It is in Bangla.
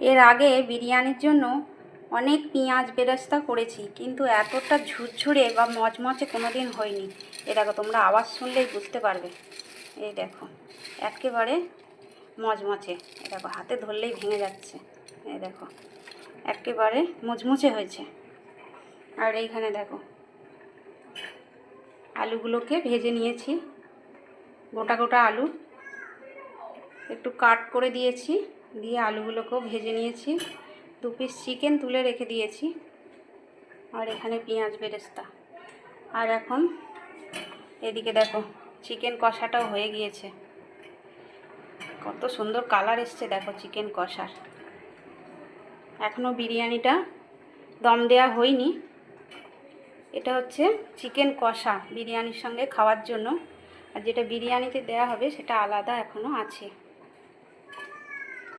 এর আগে বিরিয়ানির জন্য অনেক পেঁয়াজ বেরেস্তা করেছি, কিন্তু এতটা ঝুরঝুরে বা মচমচে কোনো দিন হয়নি। এ দেখো, তোমরা আওয়াজ শুনলেই বুঝতে পারবে। এই দেখো, একেবারে মচমচে। এ দেখো, হাতে ধরলেই ভেঙে যাচ্ছে। এই দেখো, একেবারে মুচমুচে হয়েছে। আর এইখানে দেখো, আলুগুলোকে ভেজে নিয়েছি। গোটা গোটা আলু একটু কাট করে দিয়েছি। দিয়ে আলুগুলোকেও ভেজে নিয়েছি। দু পিস চিকেন তুলে রেখে দিয়েছি। আর এখানে পেঁয়াজ বেরেস্তা। আর এখন এদিকে দেখো চিকেন কষাটাও হয়ে গিয়েছে। কত সুন্দর কালার এসছে দেখো চিকেন কষার। এখনও বিরিয়ানিটা দম দেওয়া হয়নি। এটা হচ্ছে চিকেন কষা বিরিয়ানির সঙ্গে খাওয়ার জন্য। আর যেটা বিরিয়ানিতে দেওয়া হবে সেটা আলাদা এখনও আছে।